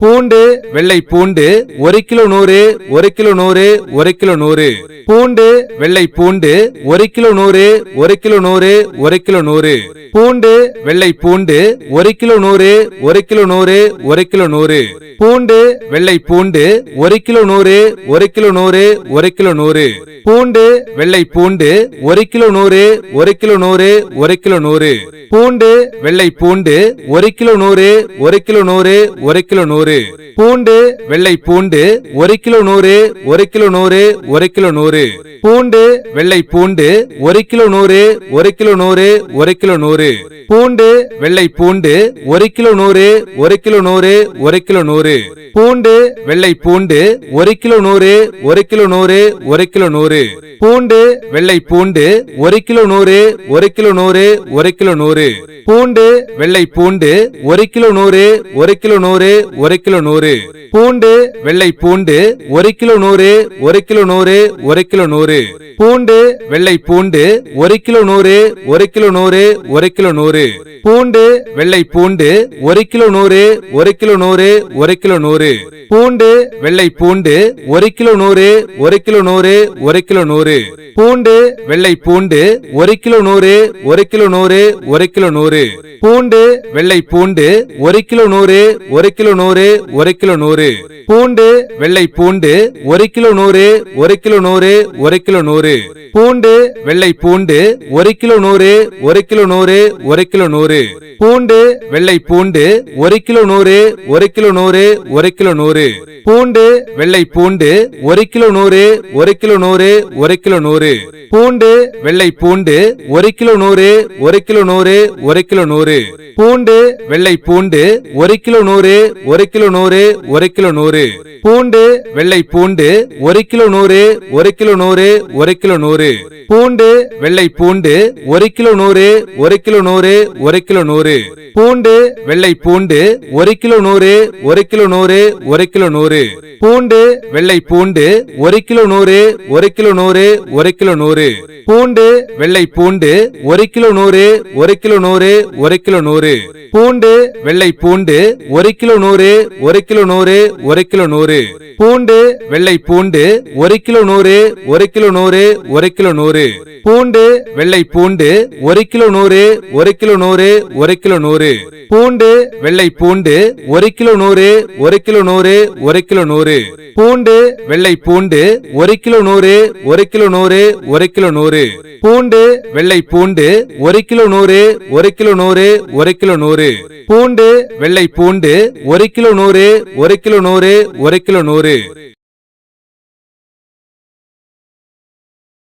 பூண்டு வெள்ளை பூண்டு ஒரு கிலோ நூறு ஒரு கிலோ நூறு ஒரு கிலோ நூறு பூண்டு வெள்ளை பூண்டு ஒரு கிலோ நூறு ஒரு கிலோ நூறு ஒரு கிலோ நூறு பூண்டு வெள்ளை பூண்டு ஒரு கிலோ நூறு ஒரு கிலோ நூறு ஒரு கிலோ நூறு பூண்டு வெள்ளை பூண்டு ஒரு கிலோ நூறு ஒரு கிலோ நூறு ஒரு கிலோ நூறு பூண்டு வெள்ளை பூண்டு ஒரு கிலோ நூறு ஒரு கிலோ நூறு ஒரு கிலோ நூறு பூண்டு வெள்ளை பூண்டு ஒரு கிலோ நூறு ஒரு கிலோ நூறு ஒரு கிலோ நூறு பூண்டு வெள்ளை பூண்டு ஒரு கிலோ நூறு ஒரு கிலோ நூறு ஒரு கிலோ நூறு பூண்டு வெள்ளை பூண்டு ஒரு கிலோ நூறு ஒரு கிலோ நூறு ஒரு கிலோ நூறு பூண்டு வெள்ளை பூண்டு ஒரு கிலோ நூறு ஒரு கிலோ நூறு ஒரு கிலோ நூறு பூண்டு வெள்ளை பூண்டு ஒரு கிலோ நூறு ஒரு கிலோ நூறு ஒரு கிலோ நூறு பூண்டு வெள்ளை பூண்டு ஒரு கிலோ நூறு ஒரு கிலோ நூறு ஒரு கிலோ நூறு பூண்டு வெள்ளை பூண்டு ஒரு கிலோ நூறு ஒரு கிலோ நூறு ஒரு கிலோ நூறு பூண்டு வெள்ளை பூண்டு ஒரு கிலோ நூறு ஒரு கிலோ நூறு ஒரு கிலோ நூறு பூண்டு வெள்ளை பூண்டு ஒரு கிலோ நூறு ஒரு கிலோ நூறு ஒரு கிலோ நூறு பூண்டு வெள்ளை பூண்டு ஒரு கிலோ நூறு ஒரு கிலோ நூறு ஒரு கிலோ நூறு பூண்டு வெள்ளை பூண்டு ஒரு கிலோ நூறு ஒரு கிலோ நூறு ஒரு கிலோ நூறு பூண்டு வெள்ளை பூண்டு ஒரு கிலோ நூறு ஒரு கிலோ நூறு ஒரு கிலோ நூறு பூண்டு வெள்ளை பூண்டு ஒரு கிலோ நூறு ஒரு கிலோ நூறு ஒரு கிலோ நூறு பூண்டு வெள்ளை பூண்டு ஒரு கிலோ நூறு ஒரு கிலோ நூறு ஒரு கிலோ நூறு பூண்டு வெள்ளை பூண்டு ஒரு கிலோ நூறு ஒரு கிலோ நூறு ஒரு கிலோ நூறு பூண்டு வெள்ளை பூண்டு ஒரு கிலோ நூறு ஒரு கிலோ நூறு ஒரு கிலோ நூறு பூண்டு வெள்ளை பூண்டு ஒரு கிலோ நூறு ஒரு கிலோ நூறு ஒரு கிலோ நூறு பூண்டு வெள்ளை பூண்டு ஒரு கிலோ நூறு ஒரு கிலோ நூறு ஒரு கிலோ நூறு பூண்டு வெள்ளை பூண்டு ஒரு கிலோ நூறு ஒரு கிலோ கிலோ நூறு ஒரு கிலோ நூறு பூண்டு வெள்ளை பூண்டு ஒரு கிலோ நூறு ஒரு கிலோ நூறு ஒரு கிலோ நூறு பூண்டு வெள்ளை பூண்டு ஒரு கிலோ நூறு ஒரு கிலோ நூறு ஒரு கிலோ நூறு பூண்டு வெள்ளை பூண்டு ஒரு கிலோ நூறு ஒரு கிலோ நூறு ஒரு கிலோ நூறு பூண்டு வெள்ளை பூண்டு ஒரு கிலோ நூறு ஒரு கிலோ நூறு ஒரு கிலோ நூறு பூண்டு வெள்ளை பூண்டு ஒரு கிலோ நூறு ஒரு கிலோ நூறு ஒரு கிலோ நூறு பூண்டு வெள்ளை பூண்டு ஒரு கிலோ நூறு ஒரு கிலோ நூறு ஒரு கிலோ நூறு பூண்டு வெள்ளை பூண்டு ஒரு கிலோ நூறு ஒரு கிலோ நூறு ஒரு கிலோ நூறு பூண்டு வெள்ளை பூண்டு ஒரு கிலோ நூறு ஒரு கிலோ நூறு ஒரு கிலோ நூறு பூண்டு வெள்ளை பூண்டு ஒரு கிலோ நூறு ஒரு கிலோ நூறு ஒரு கிலோ நூறு பூண்டு வெள்ளை பூண்டு ஒரு கிலோ நூறு ஒரு கிலோ நூறு ஒரு கிலோ நூறு பூண்டு வெள்ளை பூண்டு ஒரு கிலோ நூறு ஒரு கிலோ நூறு ஒரு கிலோ நூறு பூண்டு வெள்ளை பூண்டு ஒரு கிலோ கிலோ நூறு ஒரு கிலோ நூறு ஒரு கிலோ நூறு.